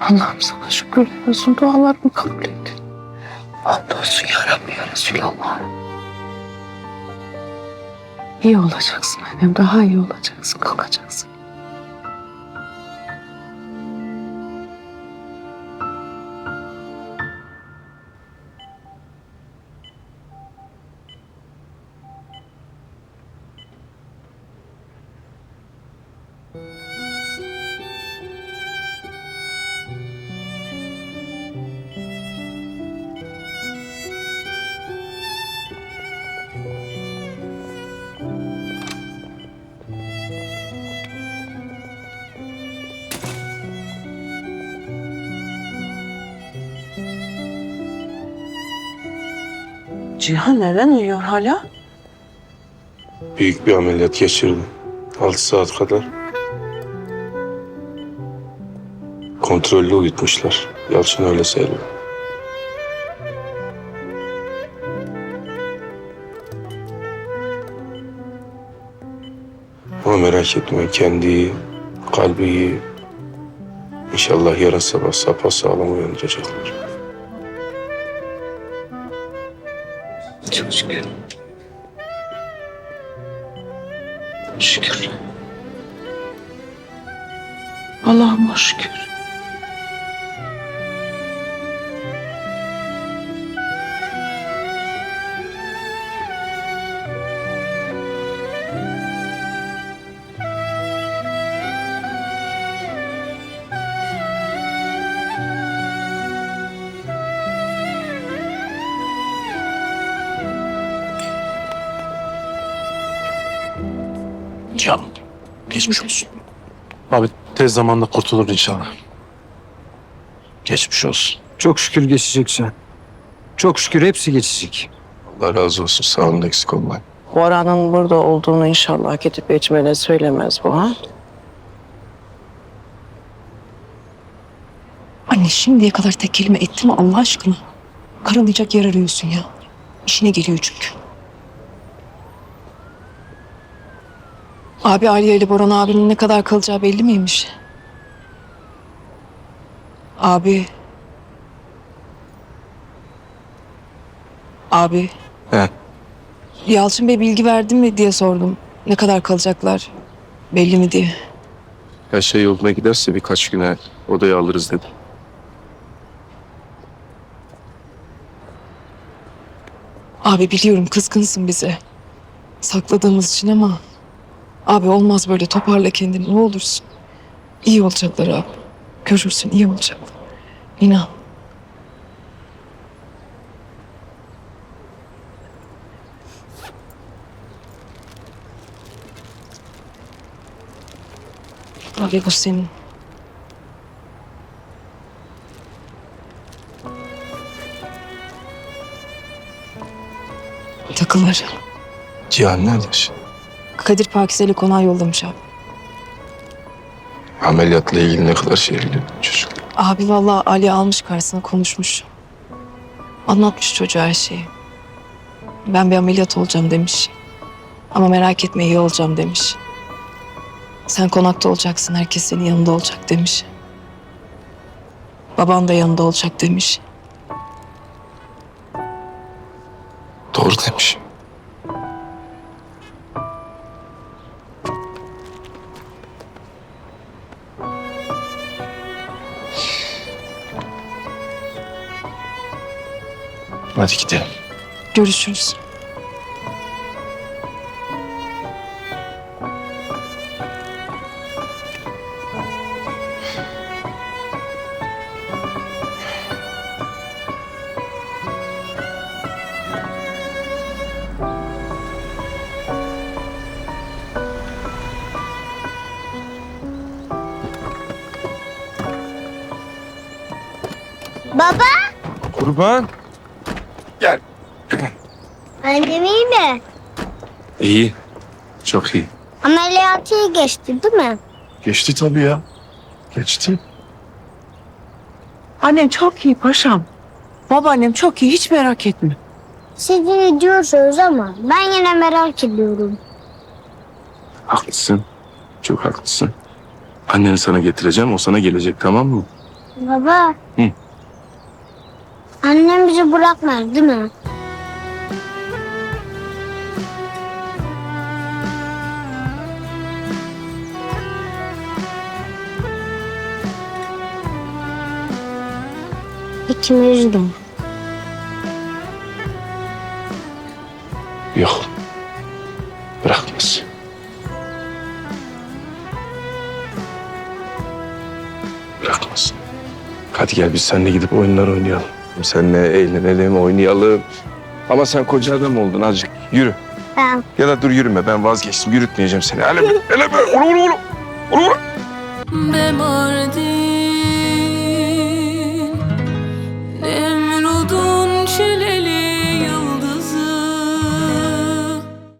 Allah'ım sana şükürler olsun. Dualarımı kabul et. Hamdolsun ya Rabbi ya Resulallah. İyi olacaksın annem. Daha iyi olacaksın. Kalkacaksın. Cihan neden uyuyor hala? Büyük bir ameliyat geçirdi. 6 saat kadar. Kontrollü uyutmuşlar. Yalçın öyle söylüyor. Ama merak etme kendi iyi, kalbi iyi. İnşallah yarın sabah sapasağlam uyanacaklar. Şükür. Şükür. Allah'ıma şükür. Canım. Geçmiş olsun. Abi tez zamanda kurtulur inşallah. Geçmiş olsun. Çok şükür geçecek sen. Çok şükür hepsi geçecek. Allah razı olsun. Sağ olun eksik olmayın. Boran'ın burada olduğunu inşallah gidip Ecmel'e söylemez bu ha. Anne şimdiye kadar tek kelime etti mi Allah aşkına? Karalayacak yer arıyorsun ya. İşine geliyor çünkü. Abi Aliye ile Boran abinin ne kadar kalacağı belli miymiş? Abi. Abi. He. Yalçın Bey bilgi verdi mi diye sordum. Ne kadar kalacaklar belli mi diye. Her şey yoluna giderse birkaç güne odaya alırız dedi. Abi biliyorum kızgınsın bize. Sakladığımız için ama... Abi olmaz böyle toparla kendini ne olursun. İyi olacaklar abi. Görürsün iyi olacaklar. İnan. Abi bu senin. Takılar. Cihan neredesin? Kadir Pakize'li konağa yollamış abi. Ameliyatla ilgili ne kadar şey biliyor çocuk. Abi vallahi Ali almış karşısına konuşmuş. Anlatmış çocuğa her şeyi. Ben bir ameliyat olacağım demiş. Ama merak etme iyi olacağım demiş. Sen konakta olacaksın herkes senin yanında olacak demiş. Baban da yanında olacak demiş. Doğru demiş. Hadi gidelim. Görüşürüz. Baba, Kurban. Annem iyi mi? İyi. Çok iyi. Ameliyatı iyi geçti değil mi? Geçti tabii ya. Geçti. Annem çok iyi paşam. Babaannem çok iyi hiç merak etme. Siz yine diyorsunuz ama ben yine merak ediyorum. Haklısın. Çok haklısın. Anneni sana getireceğim. O sana gelecek tamam mı? Baba. Hı. Annem bizi bırakmaz değil mi? İçimi üzdüm. Yok. Bırakmaz. Bırakmaz. Hadi gel biz seninle gidip oyunlar oynayalım. Seninle eğlenelim, oynayalım. Ama sen koca adam oldun azıcık. Yürü. Ya da dur yürüme ben vazgeçtim. Yürütmeyeceğim seni. Hele hele. Ulu ulu ulu. Ulu ulu.